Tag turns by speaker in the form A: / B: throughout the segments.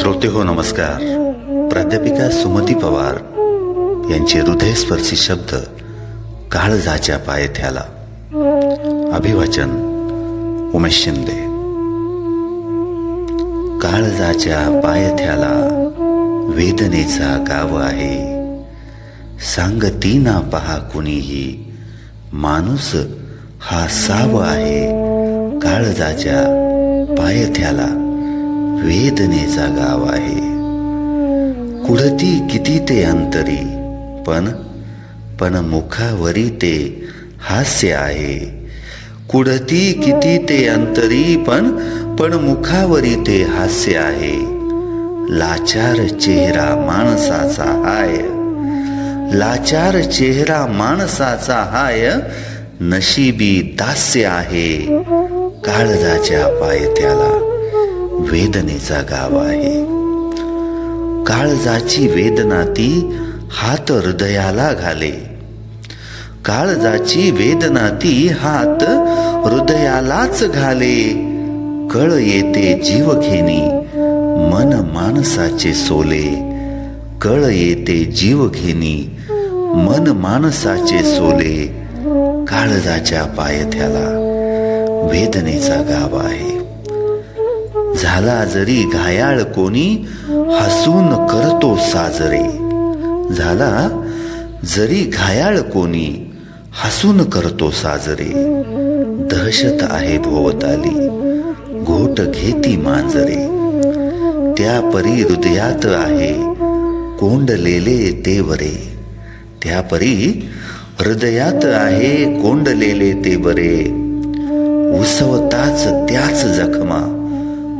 A: श्रोते हो नमस्कार. प्राध्यापिका सुमती पवार यांचे हृदयस्पर्शी शब्द काळजाच्या पायथ्याला. अभिवाचन उमेश शिंदे. काळजाच्या पायथ्याला वेदनेचा गाव आहे. सांगती ना पहा कुणीही. माणूस हा साव आहे. काळजाच्या पायथ्याला वेदनेचा गाव आहे. कुडती किती ते अंतरी पण पण मुखावरी ते हास्य आहे. कुडती किती ते अंतरी पण पण मुखावरी ते हास्य आहे. लाचार चेहरा माणसाचा हाय. लाचार चेहरा माणसाचा हाय नशिबी दास्य आहे. काळजाच्या पायथ्याला वेदनेचा गाव आहे. काळजाची वेदना ती हात हृदयाला घाले. काळजाची वेदना ती हात हृदयालाच घाले. कळ येते जीवघेनी मन माणसाचे सोले. कळ येते जीवघेनी मन माणसाचे सोले. काळजाच्या पायथ्याला वेदनेचा गाव आहे. झाला जरी घायाळ कोणी हसून करतो साजरे. झाला जरी घायाळ कोणी हसून करतो साजरे. दहशत आहे भोवताली घोट घेती मांजरे. त्या परी हृदयात आहे कोंडलेले ते बरे त्या परी हृदयात आहे कोंडलेले ते बरे उसवताच त्याच जखमा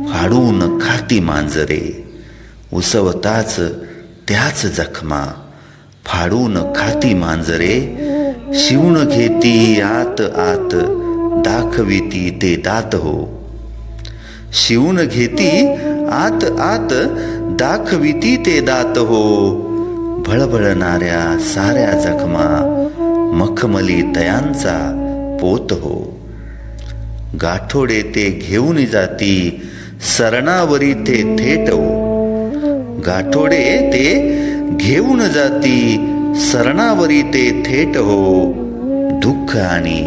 A: फाडून खाती मांजरे. उसवताच त्याच जखमा. फाडून खाती मांजरे. शिवण घेती आत आत. दाखविती ते दात हो. शिवून घेती आत आत. दाखविती ते दात हो. भळभळणाऱ्या साऱ्या जखमा. मखमली तयांचा पोत हो. गाठोडे ते घेऊन जाती. सरणावरी ते थेट. हो गाठोडे ते घेऊन जाती सरणावरी ते थेट. हो दुःख आणि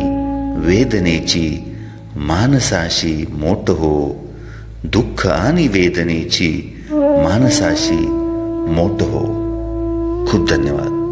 A: वेदनेची मानसाशी मोठ हो दुःख आणि वेदनेची मानसाशी मोठ हो खूप धन्यवाद.